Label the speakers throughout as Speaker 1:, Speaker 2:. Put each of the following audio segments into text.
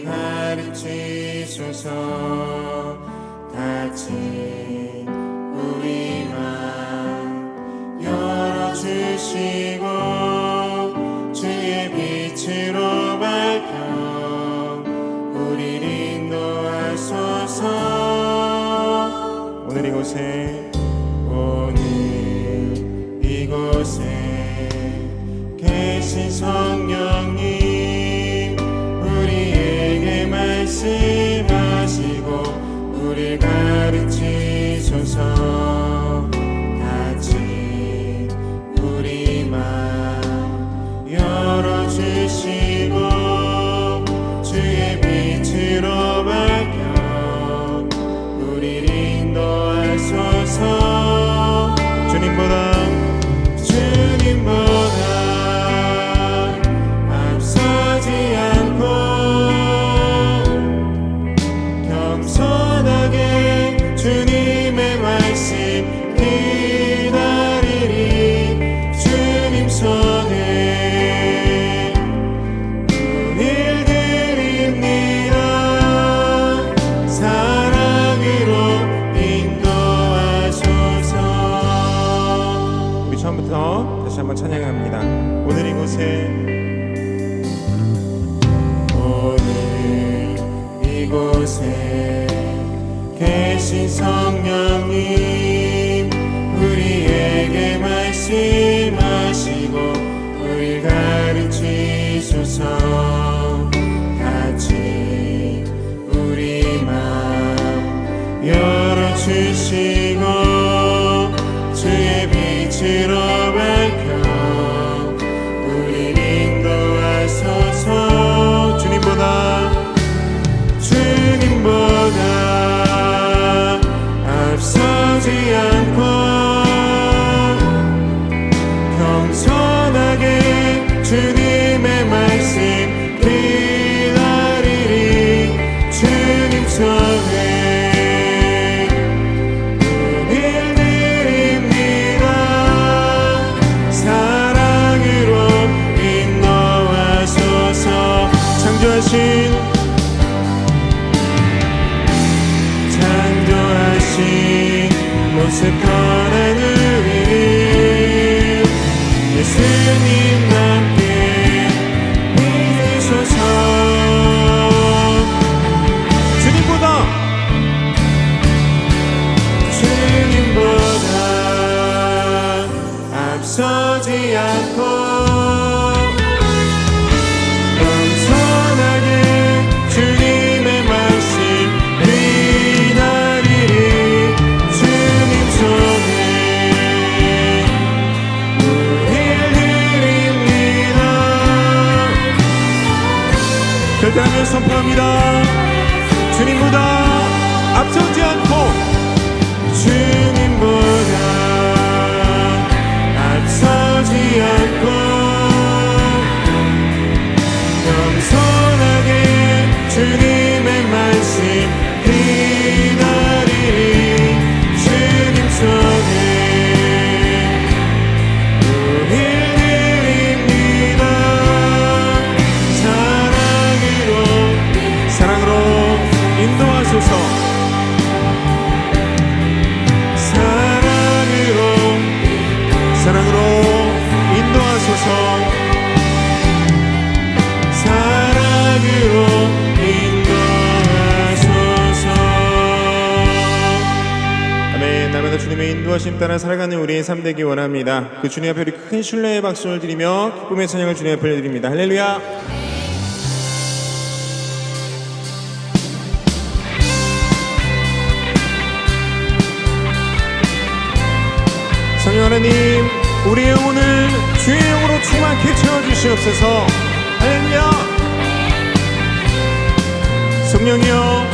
Speaker 1: 가르치소서. 같이 우리 맘 열어주시고 city. 선포합니다. 주님보다 앞서지 않고 인도하심 따라 살아가는 우리의 삶 되기 원합니다. 그 주님 앞에 우리 큰 신뢰의 박수를 드리며 기쁨의 찬양을 주님 앞에 올려드립니다. 할렐루야. 성령 하나님 우리의 영혼을 주의 영으로 충만케 채워주시옵소서. 할렐루야. 성령이여.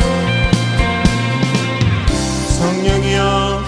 Speaker 1: 성령이여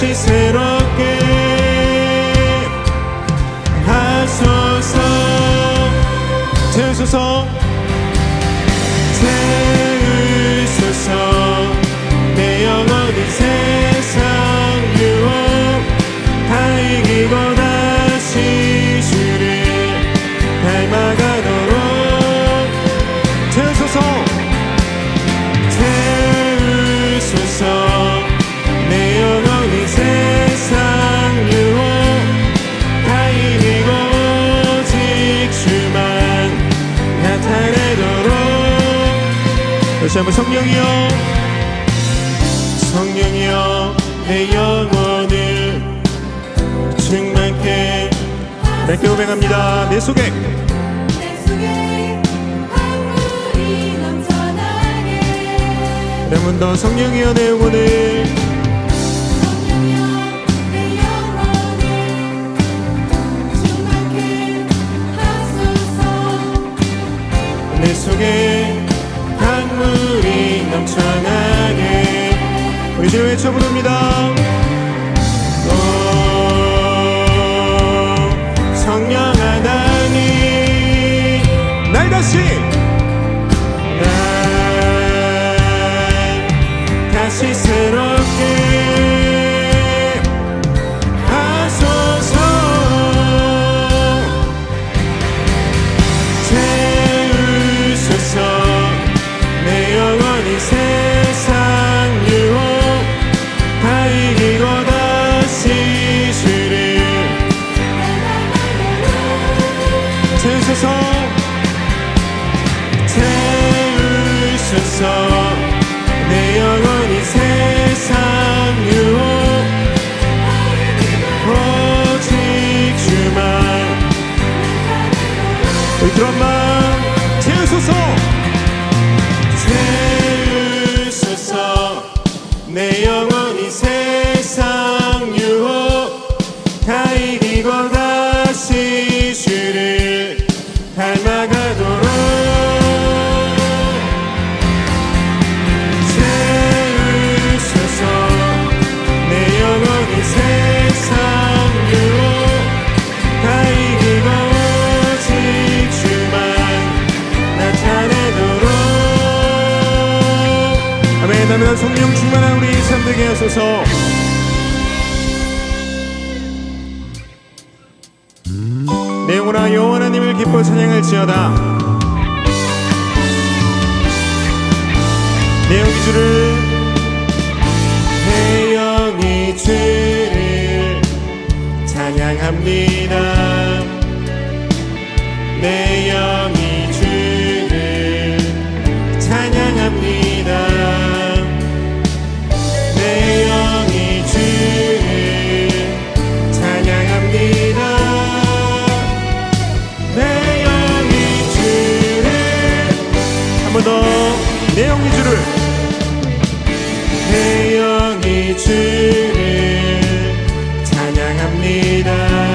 Speaker 1: 다시 새롭게 하소서 태우소서 다시 한번 성령이여. 성령이여 내 영혼을 충만케 밝게 고백합니다. 내 속에.
Speaker 2: 내 속에 강물이 넘쳐나게.
Speaker 1: 한번더 성령이여 내 영혼을.
Speaker 2: 내
Speaker 1: 속에 넘쳐나게. 우리 주를 외쳐 부릅니다. 오, 성령 하나님. 날 다시 내 영혼이 세상 유혹 오직 주만. 우리 드럼만 태우소서. 태우소서. 내 영혼이 세상 유혹 다 이기고 다시 주를 닮아 되게 하소서. 내 영혼아 여호와 하나님을 기뻐 찬양할지어다. 내 영이 주를 내 영이 주를 찬양합니다. 내 영이 더내 영이 주를. 내 영이 주를 찬양합니다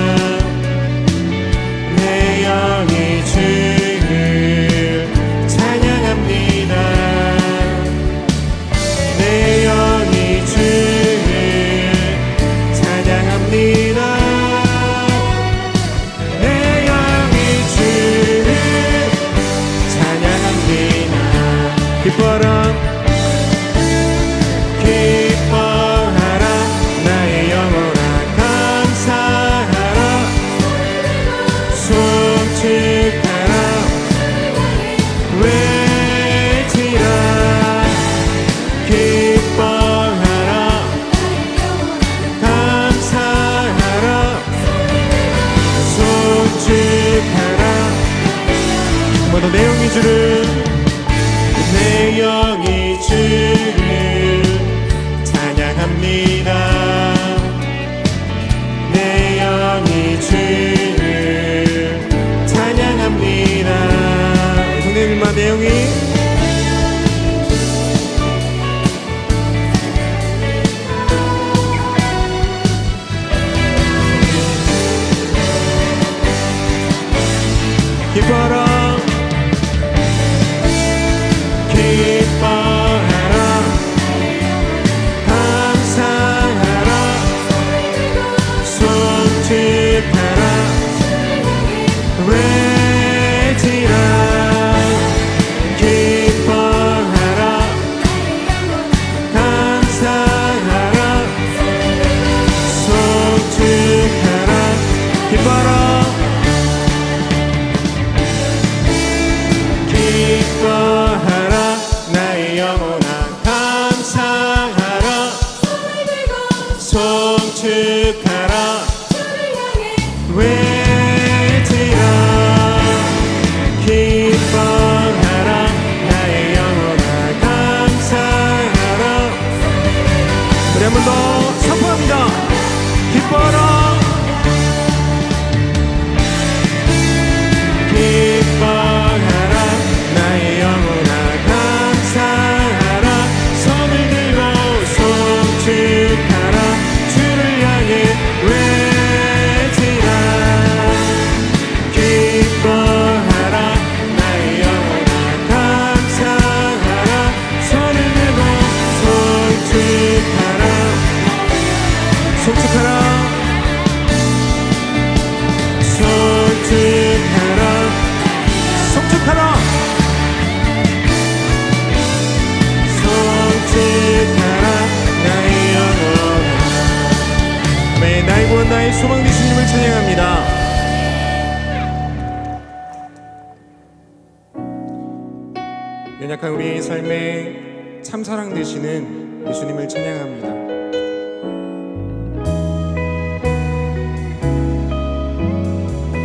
Speaker 1: 우리의 삶에 참사랑 되시는 예수님을 찬양합니다.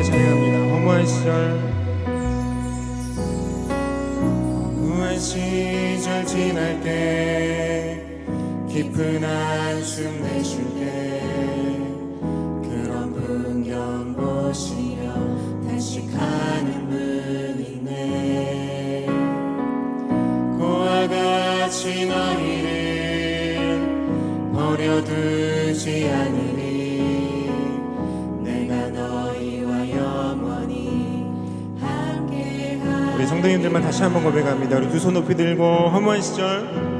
Speaker 1: 찬양합니다. 허무한 시절 허무한 시절 지날 때 깊은 한숨 내쉴 때 그런 풍경 보시며 단식하는 같이 너희를 버려두지 않으리. 내가 너희와 영원히
Speaker 2: 함께하리
Speaker 1: 우리 성도님들만 다시 한번 고백합니다. 우리 두 손 높이 들고 허무한 시절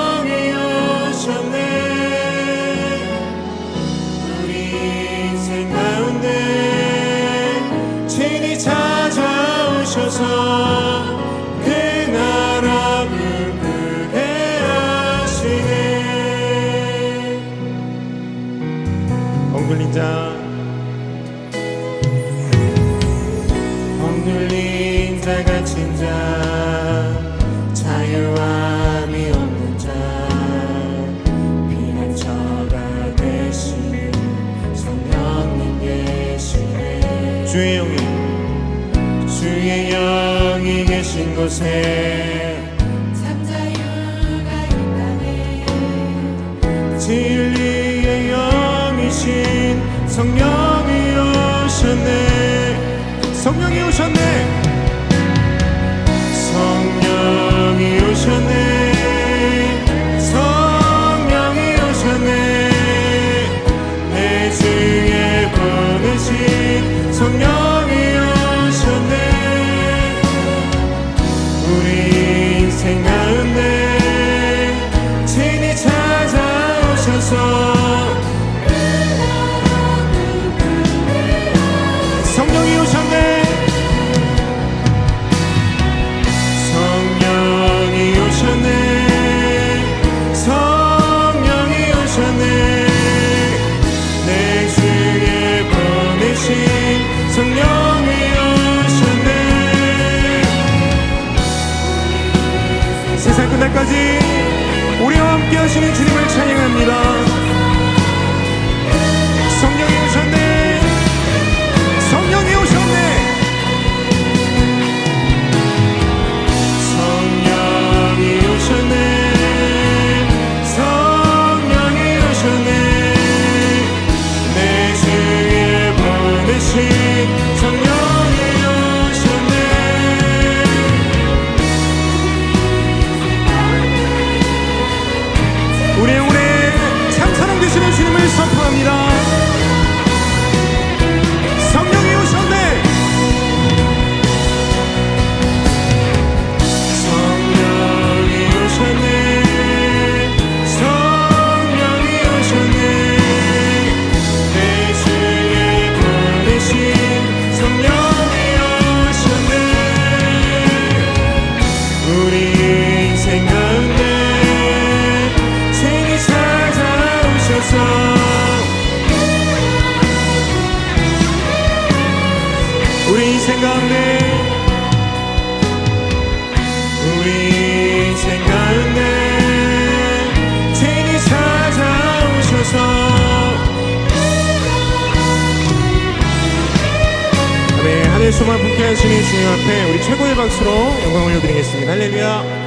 Speaker 1: 주의 영이 주의 영이 계신 곳에.
Speaker 2: 참자유가 있다네
Speaker 1: 세상 끝날까지 우리와 함께 하시는 주님을 찬양합니다 우리 생 가운데 우리 가운데 친히 찾아오셔서 네, 하늘 소망 품게 하시는 주님 앞에 우리 최고의 박수로 영광 올려드리겠습니다. 할렐루야.